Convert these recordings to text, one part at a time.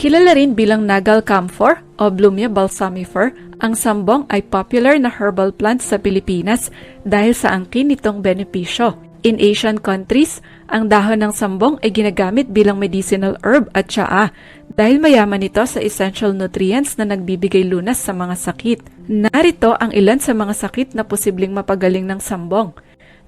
Kilala rin bilang Nagal camphor o Blumia balsamifer, ang sambong ay popular na herbal plant sa Pilipinas dahil sa angkin nitong benepisyo. In Asian countries, ang dahon ng sambong ay ginagamit bilang medicinal herb at tsaa dahil mayaman ito sa essential nutrients na nagbibigay lunas sa mga sakit. Narito ang ilan sa mga sakit na posibleng mapagaling ng sambong.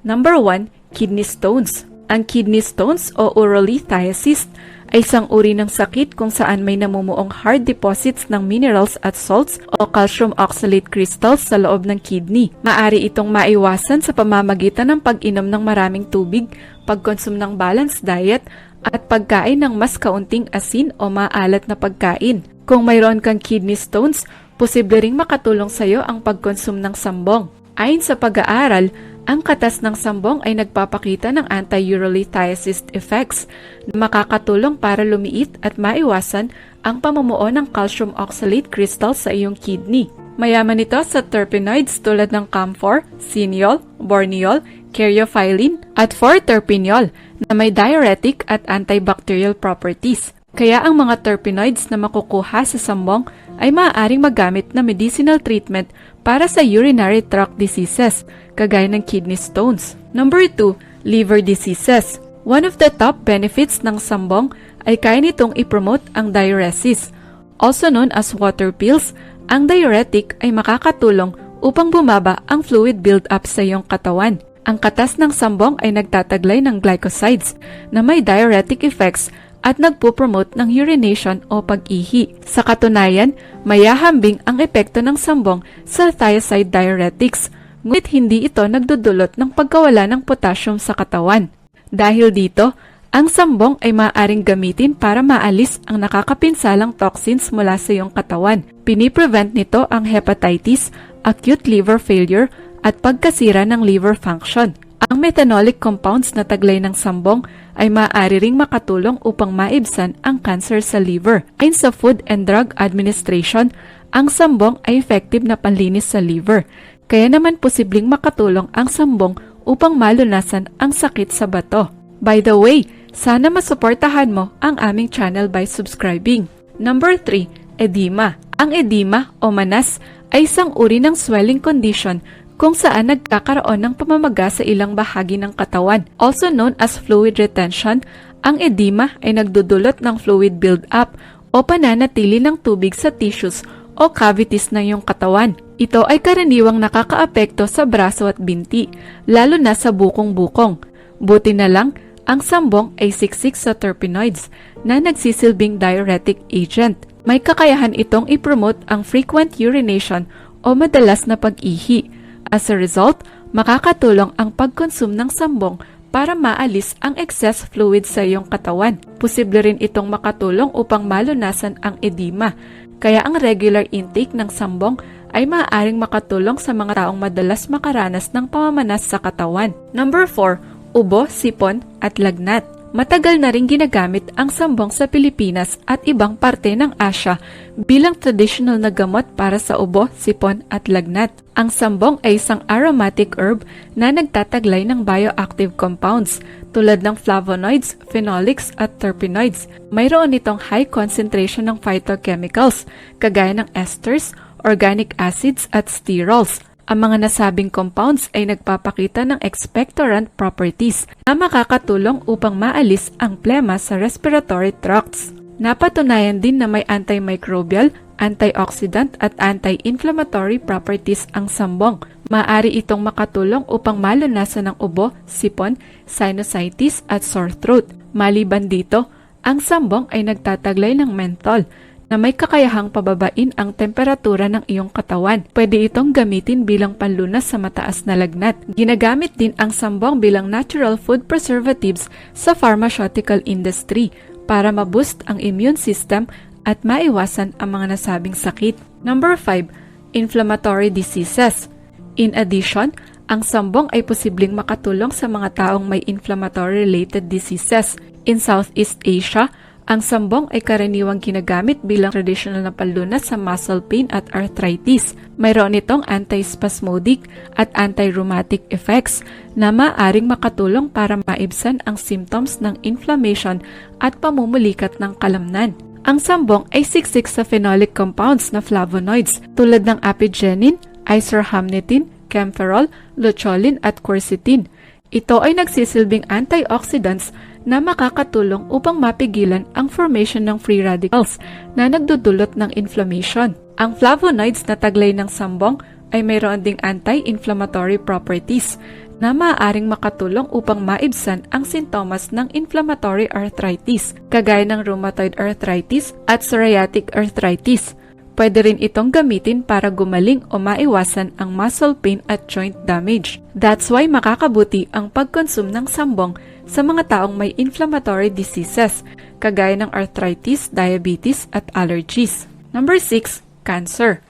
Number 1, kidney stones. Ang kidney stones o urolithiasis ay isang uri ng sakit kung saan may namumuong hard deposits ng minerals at salts o calcium oxalate crystals sa loob ng kidney. Maari itong maiwasan sa pamamagitan ng pag-inom ng maraming tubig, pagkonsum ng balanced diet, at pagkain ng mas kaunting asin o maalat na pagkain. Kung mayroon kang kidney stones, posible ring makatulong sa iyo ang pagkonsum ng sambong. Ayon sa pag-aaral, ang katas ng sambong ay nagpapakita ng anti-urolithiasis effects na makakatulong para lumiit at maiwasan ang pamumuo ng calcium oxalate crystals sa iyong kidney. Mayaman ito sa terpenoids tulad ng camphor, cineol, borneol, caryophyllene at 4-terpineol na may diuretic at antibacterial properties. Kaya ang mga terpenoids na makukuha sa sambong ay maaaring magamit na medicinal treatment para sa urinary tract diseases, kagaya ng kidney stones. Number 2, liver diseases. One of the top benefits ng sambong ay kaya nitong ipromote ang diuresis. Also known as water pills, ang diuretic ay makakatulong upang bumaba ang fluid build-up sa iyong katawan. Ang katas ng sambong ay nagtataglay ng glycosides na may diuretic effects at nagpo-promote ng urination o pag-ihi. Sa katunayan, mayahambing ang epekto ng sambong sa thiazide diuretics, ngunit hindi ito nagdudulot ng pagkawala ng potassium sa katawan. Dahil dito, ang sambong ay maaaring gamitin para maalis ang nakakapinsalang toxins mula sa iyong katawan. Piniprevent nito ang hepatitis, acute liver failure, at pagkasira ng liver function. Ang methanolic compounds na taglay ng sambong ay maaari ring makatulong upang maibsan ang cancer sa liver. Ayon sa Food and Drug Administration, ang sambong ay effective na panlinis sa liver. Kaya naman posibleng makatulong ang sambong upang malunasan ang sakit sa bato. By the way, sana masuportahan mo ang aming channel by subscribing. Number 3, edema. Ang edema o manas ay isang uri ng swelling condition kung saan nagkakaroon ng pamamaga sa ilang bahagi ng katawan. Also known as fluid retention, ang edema ay nagdudulot ng fluid build-up o pananatili ng tubig sa tissues o cavities ng iyong katawan. Ito ay karaniwang nakakaapekto sa braso at binti, lalo na sa bukong-bukong. Buti na lang, ang sambong ay siksik sa terpenoids na nagsisilbing diuretic agent. May kakayahan itong ipromote ang frequent urination o madalas na pag-ihi As a result, makakatulong ang pagkonsum ng sambong para maalis ang excess fluid sa iyong katawan. Posible rin itong makatulong upang malunasan ang edema. Kaya ang regular intake ng sambong ay maaaring makatulong sa mga taong madalas makaranas ng pamamanas sa katawan. Number 4, ubo, sipon at lagnat. Matagal na rin ginagamit ang sambong sa Pilipinas at ibang parte ng Asya bilang traditional na gamot para sa ubo, sipon at lagnat. Ang sambong ay isang aromatic herb na nagtataglay ng bioactive compounds tulad ng flavonoids, phenolics at terpenoids. Mayroon itong high concentration ng phytochemicals kagaya ng esters, organic acids at sterols ang mga nasabing compounds ay nagpapakita ng expectorant properties na makakatulong upang maalis ang plema sa respiratory tracts. Napatunayan din na may antimicrobial, antioxidant at anti-inflammatory properties ang sambong. Maaari itong makatulong upang malunasan ng ubo, sipon, sinusitis at sore throat. Maliban dito, ang sambong ay nagtataglay ng menthol na may kakayahang pababain ang temperatura ng iyong katawan. Pwede itong gamitin bilang panlunas sa mataas na lagnat. Ginagamit din ang sambong bilang natural food preservatives sa pharmaceutical industry para maboost ang immune system at maiwasan ang mga nasabing sakit. Number 5. Inflammatory diseases. In addition, ang sambong ay posibleng makatulong sa mga taong may inflammatory-related diseases. In Southeast Asia, ang sambong ay karaniwang ginagamit bilang traditional na panlunas sa muscle pain at arthritis. Mayroon itong antispasmodic at anti-rheumatic effects na maaring makatulong para maibsan ang symptoms ng inflammation at pamumulikat ng kalamnan. Ang sambong ay siksik sa phenolic compounds na flavonoids tulad ng apigenin, isorhamnetin, camphorol, luteolin at quercetin. Ito ay nagsisilbing antioxidants na makakatulong upang mapigilan ang formation ng free radicals na nagdudulot ng inflammation. Ang flavonoids na taglay ng sambong ay mayroon ding anti-inflammatory properties na maaaring makatulong upang maibsan ang sintomas ng inflammatory arthritis, kagaya ng rheumatoid arthritis at psoriatic arthritis. Pwede rin itong gamitin para gumaling o maiwasan ang muscle pain at joint damage. That's why makakabuti ang pagkonsum ng sambong sa mga taong may inflammatory diseases, kagaya ng arthritis, diabetes at allergies. Number 6. Cancer.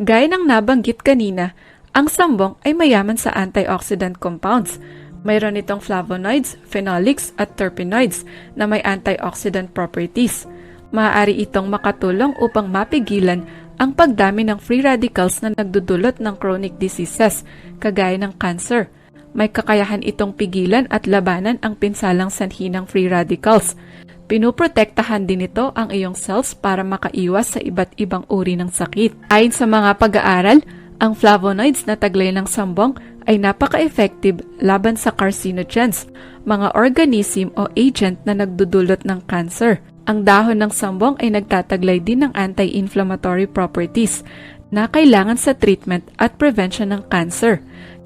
Gaya ng nabanggit kanina, ang sambong ay mayaman sa antioxidant compounds. Mayroon itong flavonoids, phenolics at terpenoids na may antioxidant properties. Maaari itong makatulong upang mapigilan ang pagdami ng free radicals na nagdudulot ng chronic diseases, kagaya ng cancer. May kakayahan itong pigilan at labanan ang pinsalang sanhi ng free radicals. Pinuprotektahan din ito ang iyong cells para makaiwas sa iba't ibang uri ng sakit. Ayon sa mga pag-aaral, ang flavonoids na taglay ng sambong ay napaka-effective laban sa carcinogens, mga organism o agent na nagdudulot ng cancer. Ang dahon ng sambong ay nagtataglay din ng anti-inflammatory properties na kailangan sa treatment at prevention ng cancer.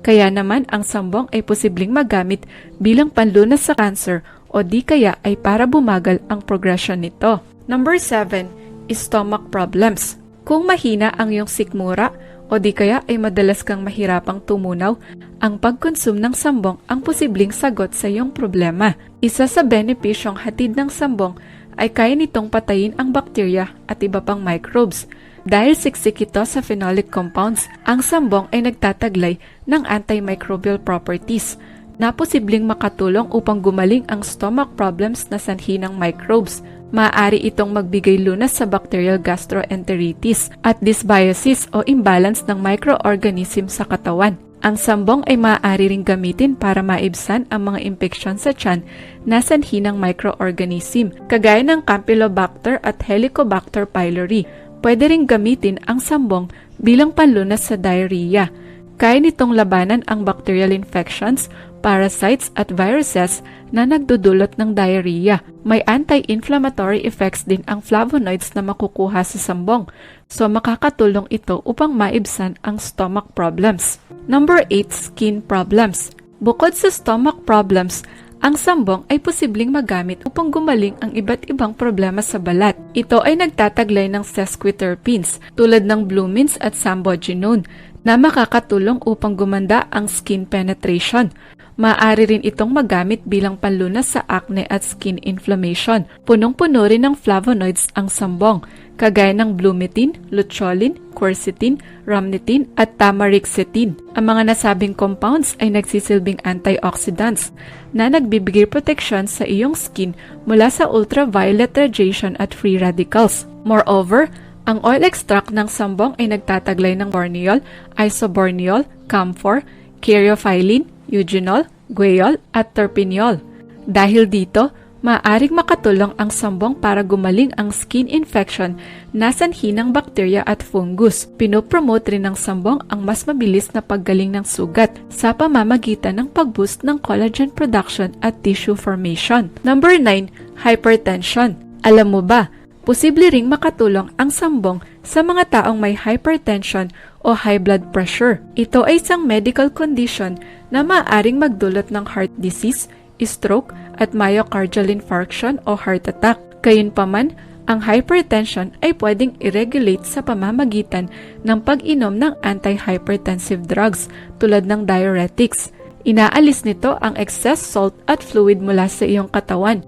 Kaya naman ang sambong ay posibleng magamit bilang panlunas sa cancer o di kaya ay para bumagal ang progression nito. Number 7 is stomach problems. Kung mahina ang iyong sikmura, o di kaya ay madalas kang mahirapang tumunaw, ang pagkonsum ng sambong ang posibleng sagot sa iyong problema. Isa sa benepisyong hatid ng sambong ay kaya nitong patayin ang bakterya at iba pang microbes. Dahil siksik ito sa phenolic compounds, ang sambong ay nagtataglay ng antimicrobial properties na posibleng makatulong upang gumaling ang stomach problems na sanhi ng microbes maaari itong magbigay lunas sa bacterial gastroenteritis at dysbiosis o imbalance ng microorganism sa katawan. Ang sambong ay maaari ring gamitin para maibsan ang mga impeksyon sa tiyan na sanhi ng microorganism, kagaya ng Campylobacter at Helicobacter pylori. Pwede ring gamitin ang sambong bilang panlunas sa diarrhea. Kaya nitong labanan ang bacterial infections parasites at viruses na nagdudulot ng diarrhea. May anti-inflammatory effects din ang flavonoids na makukuha sa sambong, so makakatulong ito upang maibsan ang stomach problems. Number 8, skin problems. Bukod sa stomach problems, ang sambong ay posibleng magamit upang gumaling ang iba't ibang problema sa balat. Ito ay nagtataglay ng sesquiterpenes tulad ng blumins at sambogenone na makakatulong upang gumanda ang skin penetration. Maaari rin itong magamit bilang panlunas sa acne at skin inflammation. Punong-puno rin ng flavonoids ang sambong, kagaya ng blumetin, luteolin, quercetin, rhamnetin at tamarixetin. Ang mga nasabing compounds ay nagsisilbing antioxidants na nagbibigay protection sa iyong skin mula sa ultraviolet radiation at free radicals. Moreover, ang oil extract ng sambong ay nagtataglay ng borneol, isoborneol, camphor, caryophyllene, eugenol, guaiol at terpineol. Dahil dito, maaring makatulong ang sambong para gumaling ang skin infection na sanhi ng bakterya at fungus. Pinopromote rin ng sambong ang mas mabilis na paggaling ng sugat sa pamamagitan ng pag-boost ng collagen production at tissue formation. Number 9. Hypertension. Alam mo ba, posible ring makatulong ang sambong sa mga taong may hypertension o high blood pressure. Ito ay isang medical condition na maaaring magdulot ng heart disease, stroke at myocardial infarction o heart attack. Gayunpaman, ang hypertension ay pwedeng i-regulate sa pamamagitan ng pag-inom ng antihypertensive drugs tulad ng diuretics. Inaalis nito ang excess salt at fluid mula sa iyong katawan.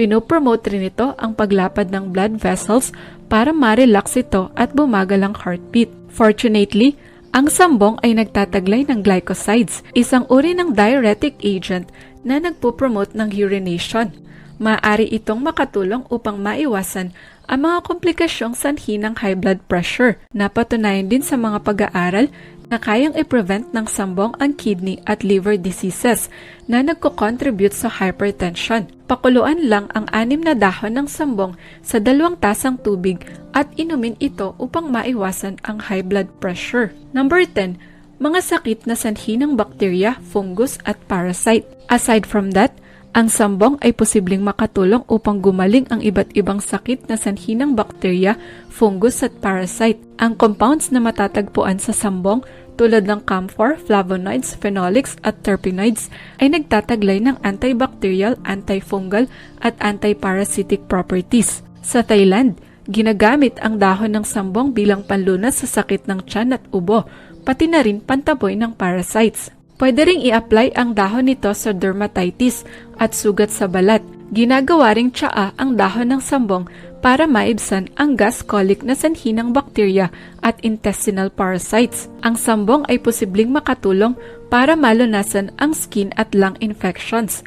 Pinopromote rin ito ang paglapad ng blood vessels para ma-relax ito at bumagal ang heartbeat. Fortunately, ang sambong ay nagtataglay ng glycosides, isang uri ng diuretic agent na nagpo-promote ng urination. Maaari itong makatulong upang maiwasan ang mga komplikasyong sanhi ng high blood pressure. Napatunayan din sa mga pag-aaral na kayang i-prevent ng sambong ang kidney at liver diseases na nagko-contribute sa hypertension. Pakuluan lang ang anim na dahon ng sambong sa dalawang tasang tubig at inumin ito upang maiwasan ang high blood pressure. Number 10. Mga sakit na sanhi ng bakterya, fungus at parasite. Aside from that, ang sambong ay posibleng makatulong upang gumaling ang iba't ibang sakit na sanhi ng bakterya, fungus at parasite. Ang compounds na matatagpuan sa sambong tulad ng camphor, flavonoids, phenolics at terpenoids ay nagtataglay ng antibacterial, antifungal at antiparasitic properties. Sa Thailand, ginagamit ang dahon ng sambong bilang panlunas sa sakit ng tiyan at ubo, pati na rin pantaboy ng parasites. Pwede ring i-apply ang dahon nito sa dermatitis at sugat sa balat. Ginagawa ring tsaa ang dahon ng sambong para maibsan ang gas colic na sanhi ng bakterya at intestinal parasites. Ang sambong ay posibleng makatulong para malunasan ang skin at lung infections.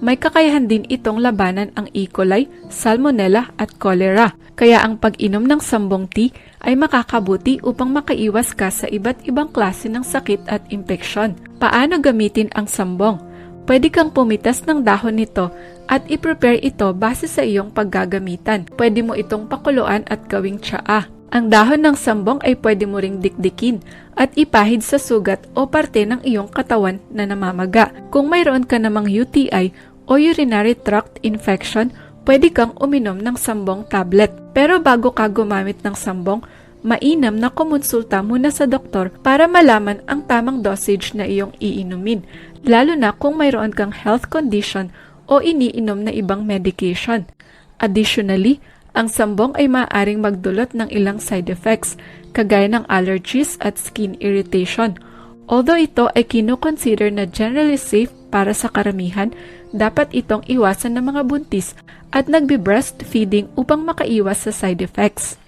May kakayahan din itong labanan ang E. coli, salmonella at cholera. Kaya ang pag-inom ng sambong tea ay makakabuti upang makaiwas ka sa iba't ibang klase ng sakit at impeksyon. Paano gamitin ang sambong? Pwede kang pumitas ng dahon nito at i-prepare ito base sa iyong paggagamitan. Pwede mo itong pakuluan at gawing tsaa. Ang dahon ng sambong ay pwede mo ring dikdikin at ipahid sa sugat o parte ng iyong katawan na namamaga. Kung mayroon ka namang UTI o urinary tract infection, pwede kang uminom ng sambong tablet. Pero bago ka gumamit ng sambong, mainam na kumonsulta muna sa doktor para malaman ang tamang dosage na iyong iinumin, lalo na kung mayroon kang health condition o iniinom na ibang medication. Additionally, ang sambong ay maaaring magdulot ng ilang side effects, kagaya ng allergies at skin irritation. Although ito ay kinukonsider na generally safe para sa karamihan, dapat itong iwasan ng mga buntis at nagbe-breastfeeding upang makaiwas sa side effects.